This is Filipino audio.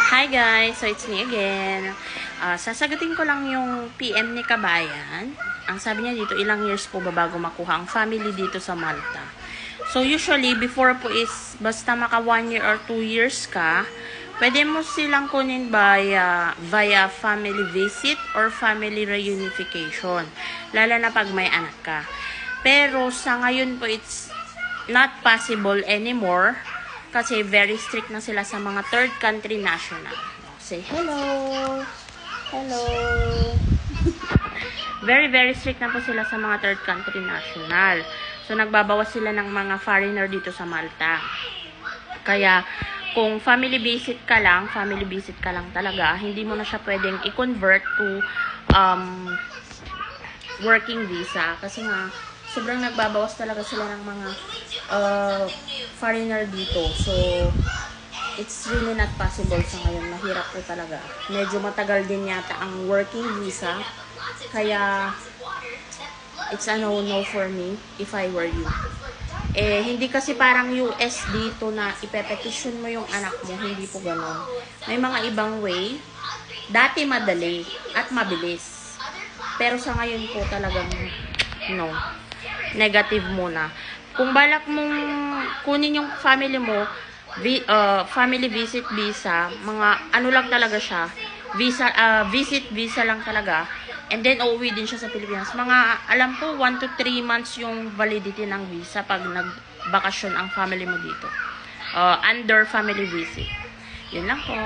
Hi guys! So it's me again. Ah, sasagutin ko lang yung PM ni Kabayan. Ang sabi niya dito, ilang years po ba bago makuha ang family dito sa Malta? So usually, before po is, basta maka 1 year or 2 years ka, pwede mo silang kunin via, via family visit or family reunification. Lalo na pag may anak ka. Pero sa ngayon po, it's not possible anymore kasi very strict na sila sa mga third country national. Say hello. Hello. very, very strict na po sila sa mga third country national. So, nagbabawas sila ng mga foreigner dito sa Malta. Kaya, kung family visit ka lang, family visit ka lang talaga, hindi mo na siya pwedeng i-convert to um, working visa. Kasi nga, sobrang nagbabawas talaga sila ng mga uh, foreigner dito. So, it's really not possible sa ngayon. Mahirap po talaga. Medyo matagal din yata ang working visa. Kaya, it's a no-no for me if I were you. Eh, hindi kasi parang US dito na ipepetition mo yung anak mo. Hindi po ganon. May mga ibang way. Dati madali at mabilis. Pero sa ngayon po talagang no. Negative muna. Kung balak mong kunin yung family mo, vi, uh, family visit visa, mga ano lang talaga siya, visa uh, visit visa lang talaga. And then uuwi din siya sa Pilipinas. Mga alam ko 1 to 3 months yung validity ng visa pag nagbakasyon ang family mo dito. Uh, under family visit. Yun lang po.